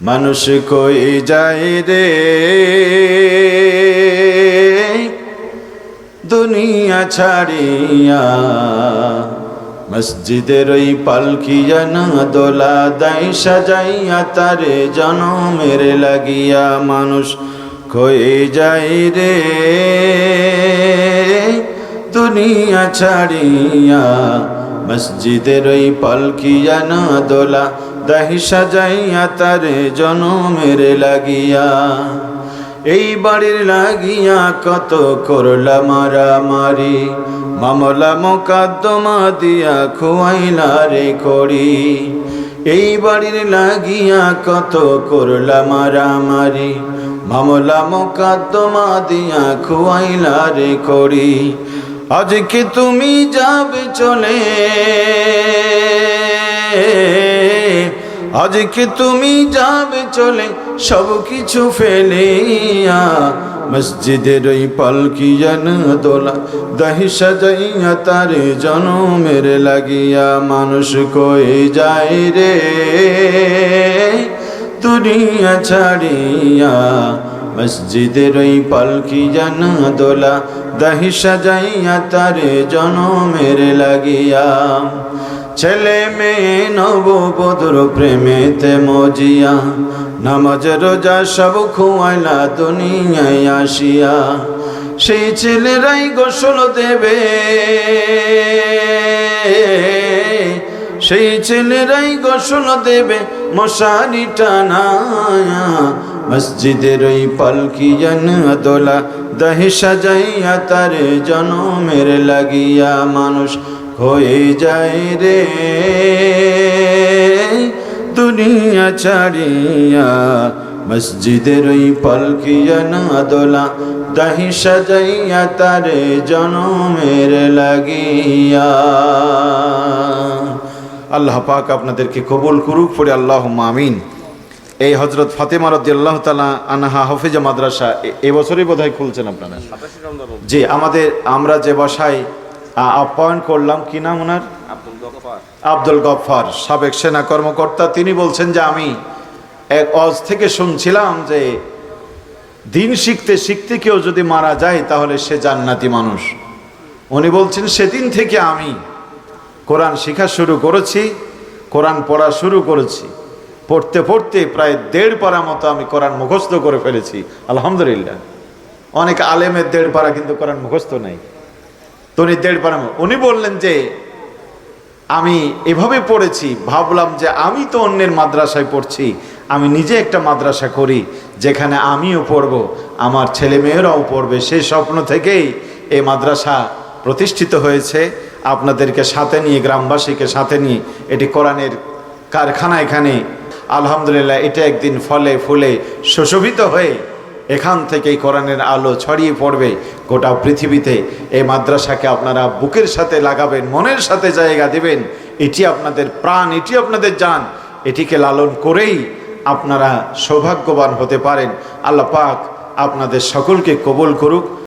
মানুষ কই যায় রে? দুনিয়া ছাড়িয়া মসজিদের ওই পালকিয়া না দোলা দাই সাজাইয়া তারে জনমের লাগিয়া মানুষ কয়ে যায় রে? দুনিয়া ছাড়িয়া মসজিদের ওই পালকিয়া না দোলা দাহি সাজাইয়া তারে জনমের লাগিয়া। এই বাড়ির লাগিয়া কত করলা মারামারি, মামলা মোকাদ্দমা দিয়া খুয়াইলা রে করি এই বাড়ির লাগিয়া কত করলা মারামারি, মামলা মোকাদ্দমা দিয়া খুয়াইলা রে করি আজকে তুমি যাবে চলে। আজকে তুমি যাবে চলে, সব কিছু ফেলিয়া। মসজিদের ওই পালকি জন দোলা, দহি সাজাইয়া তারে জনমের লাগিয়া মানুষ কয়ে যায় রে? দুনিয়া ছাড়িয়া মসজিদের ওই পালকি জন দোলা, দহি সাজাইয়া তারে জনমের লাগিয়া। ছেলে মেয়ে, নববধুর প্রেমেতে মজিয়া, নামাজ, রোজা সব খুয়াইলা দুনিয়ায় আসিয়া। সেই ছেলেরাই গোসল দেবে। সেই ছেলেরাই গোসল দেবে মশারি টানায়া মসজিদের ওই পালকি দোলা, দহে সাজাইয়া তারে জনমের লাগিয়া মানুষ হয়ে যায় রে। দুনিয়া ছাড়িয়া মসজিদের ওই পালকিয়া না দোলা, দাহি সাজাইয়া তারে জনমের লাগিয়া। আল্লাহ পাক আপনাদেরকে কবুল করুক, পড়ে আল্লাহ আমিন। এই হজরত ফাতেমা রদি আল্লাহ তালা আনহা হাফিজা মাদ্রাসা এবছরই বোধহয় খুলছেন আপনারা? জি আমাদের আমরা যে বাসায় আপ্যায়ন করলাম কি নাম ওনার? আব্দুল গফফার সাবেক সেনা কর্মকর্তা তিনি বলছেন যে আমি এক অজ থেকে শুনছিলাম যে দিন শিখতে শিখতে কেউ যদি মারা যায় তাহলে সে জান্নাতি মানুষ। উনি বলছেন সেদিন থেকে আমি কোরআন শেখা শুরু করেছি কোরআন পড়া শুরু করেছি। পড়তে পড়তে প্রায় দেড় পারা মতো আমি কোরআন মুখস্থ করে ফেলেছি, আলহামদুলিল্লাহ। অনেক আলেমের দেড় পারা কিন্তু কোরআন মুখস্থ নেই। তো উনি দেড় পারা উনি বললেন যে, আমি এভাবে পড়েছি, ভাবলাম যে আমি তো অন্যের মাদ্রাসায় পড়ছি, আমি নিজে একটা মাদ্রাসা করি, যেখানে আমিও পড়ব, আমার ছেলে মেয়েরাও পড়বে। সেই স্বপ্ন থেকেই এই মাদ্রাসা প্রতিষ্ঠিত হয়েছে। আপনাদেরকে সাথে নিয়ে, গ্রামবাসীকে সাথে নিয়ে, এটি কোরআনের কারখানা এখানে আলহামদুলিল্লাহ, এটা একদিন ফলে ফুলে সুশোভিত হয়ে এখান থেকেই কোরআনের আলো ছড়িয়ে পড়বে গোটা পৃথিবীতে। এই মাদ্রাসাকে আপনারা বুকের সাথে লাগাবেন, মনের সাথে জায়গা দেবেন। এটি আপনাদের প্রাণ, এটি আপনাদের যান এটিকে লালন করেই আপনারা সৌভাগ্যবান হতে পারেন। আল্লাহ পাক আপনাদের সকলকে কবুল করুক।